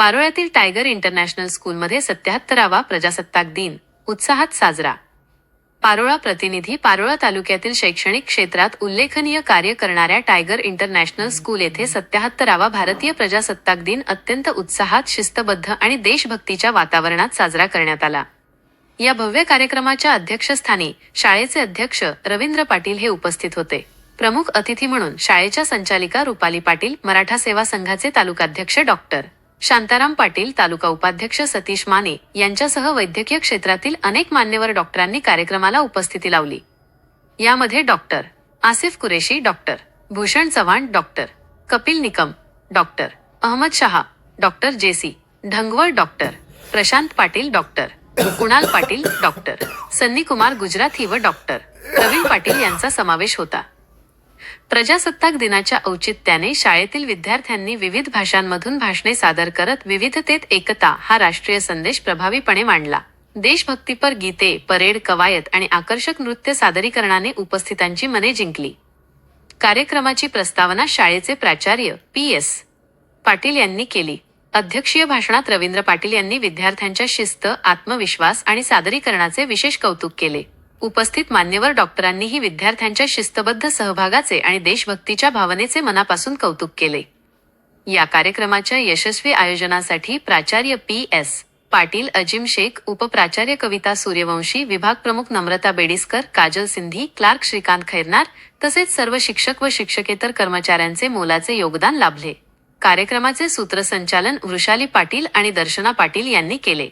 पारोळ्यातील tiger international स्कूलमध्ये सत्याहत्तरावा प्रजासत्ताक दिन. उत्साहात साजरा. पारोळा प्रतिनिधी पारोळा तालुक्यातील शैक्षणिक क्षेत्रात उल्लेखनीय कार्य करणाऱ्या टायगर इंटरनॅशनल स्कूल येथे सत्याहत्तरावा भारतीय प्रजासत्ताक दिन अत्यंत उत्साहात शिस्तबद्ध आणि देशभक्तीच्या वातावरणात साजरा करण्यात आला. या भव्य कार्यक्रमाच्या अध्यक्षस्थानी शाळेचे अध्यक्ष रवींद्र पाटील हे उपस्थित होते. प्रमुख अतिथी म्हणून शाळेच्या संचालिका रुपाली पाटील मराठा सेवा संघाचे तालुकाध्यक्ष डॉक्टर. शांताराम पाटील तालुका उपाध्यक्ष सतीश माने यांच्यासह वैद्यकीय क्षेत्रातील अनेक मान्यवर डॉक्टरांनी कार्यक्रमाला उपस्थिती लावली. यामध्ये doctor Asif Qureshi doctor Bhushan Chavan doctor Kapil Nikam doctor Ahmed Shah doctor J C Dhangwal doctor Prashant Patil doctor Kunal Patil doctor Sunny Kumar Gujarathi व डॉक्टर प्रवीण पाटील यांचा समावेश होता. प्रजासत्ताक दिनाच्या औचित्याने शाळेतील विद्यार्थ्यांनी विविध भाषांमधून भाषणे सादर करत विविधतेत एकता हा राष्ट्रीय संदेश प्रभावीपणे मांडला. देशभक्तीपर गीते परेड कवायत आणि आकर्षक नृत्य सादरीकरणाने उपस्थितांची मने जिंकली. कार्यक्रमाची प्रस्तावना शाळेचे प्राचार्य पी एस पाटील यांनी केली. अध्यक्षीय भाषणात रवींद्र पाटील यांनी विद्यार्थ्यांच्या शिस्त आत्मविश्वास आणि सादरीकरणाचे विशेष कौतुक केले. उपस्थित मान्यवर डॉक्टरांनीही विद्यार्थ्यांच्या शिस्तबद्ध सहभागाचे आणि देशभक्तीच्या भावनेचे मनापासून कौतुक केले. या कार्यक्रमाच्या यशस्वी आयोजनासाठी प्राचार्य पी एस पाटील अजिम शेख उपप्राचार्य कविता सूर्यवंशी विभाग प्रमुख नम्रता बेडिस्कर काजल सिंधी क्लार्क श्रीकांत खैरनार तसेच सर्व शिक्षक व शिक्षकेतर कर्मचाऱ्यांचे मोलाचे योगदान लाभले. कार्यक्रमाचे सूत्रसंचालन वृषाली पाटील आणि दर्शना पाटील यांनी केले.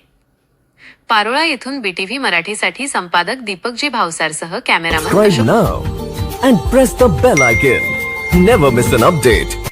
पारोळा येथून बीटीव्ही मराठीसाठी संपादक Deepak ji भावसारसह cameraman Ashok now and press the bell icon never miss अन अपडेट